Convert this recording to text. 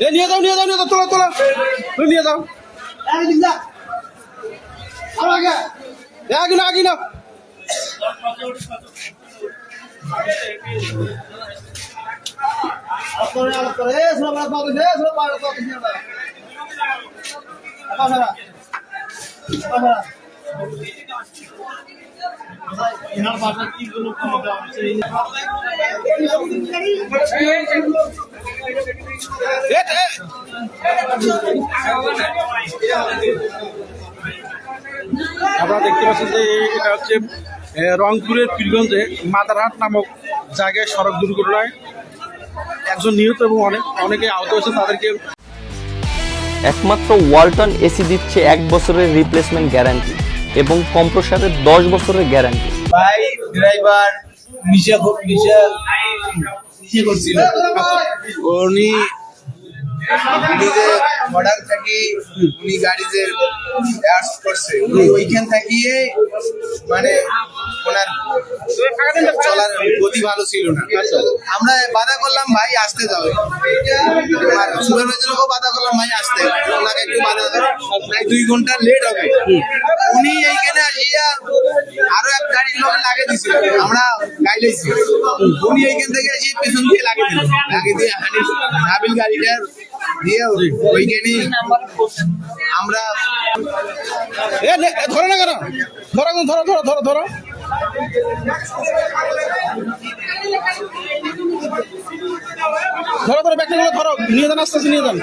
এ, নিয়ে যাও নিয়ে যাও নিয়ে যাও, তোলা তোলা। তুমি নিয়ে যাও। আগে না আগে না। এ, আপনারা দেখতে পাচ্ছেন যে এটা হচ্ছে রংপুরের পীরগঞ্জে মাদারহাট নামক জায়গায় সড়ক দুর্ঘটনায় একজন নিহত এবং অনেক অনেকে আহত হয়েছে তাদেরকে একমাত্র ওয়ালটন এসি দিচ্ছে এক বছরের রিপ্লেসমেন্ট গ্যারান্টি এবং কম্প্রসারের দশ বছরের গ্যারান্টি। ভাই ড্রাইভার নিশা খুব নিশা নিশা করছিল। উনি উনি যে অর্ডার থাকি উনি গাড়ি যে অ্যাডস করছে। উনি ওইখান থাকিয়ে মানে ওনার চলার গতি ভালো ছিল না। আমরা বাধা করলাম ভাই আসতে যাবে আর সুপারভাইজারকেও বাধা করলাম ভাই আসতে। ওনাকে একটু বাধা প্রায় দুই ঘণ্টা লেট হবে। উনি এইখানে আসিয়া আরও এক গাড়ির লোক লাগিয়ে দিছিল। আমরা গাইলেছি উনি এইখান থেকে এসে পেছন দিয়ে লাগিয়ে দিল। লাগিয়ে দিয়ে হানি হাবিল গাড়িটার দিয়ে ওইখানে আমরা এ নে- এ, ধরো না কেন? ধরো এখন, ধরো ধরো ধরো ধরো। ধরো ধরো ব্যাগটা ধরো নিয়ে যান আস্তে আস্তে নিয়ে যান।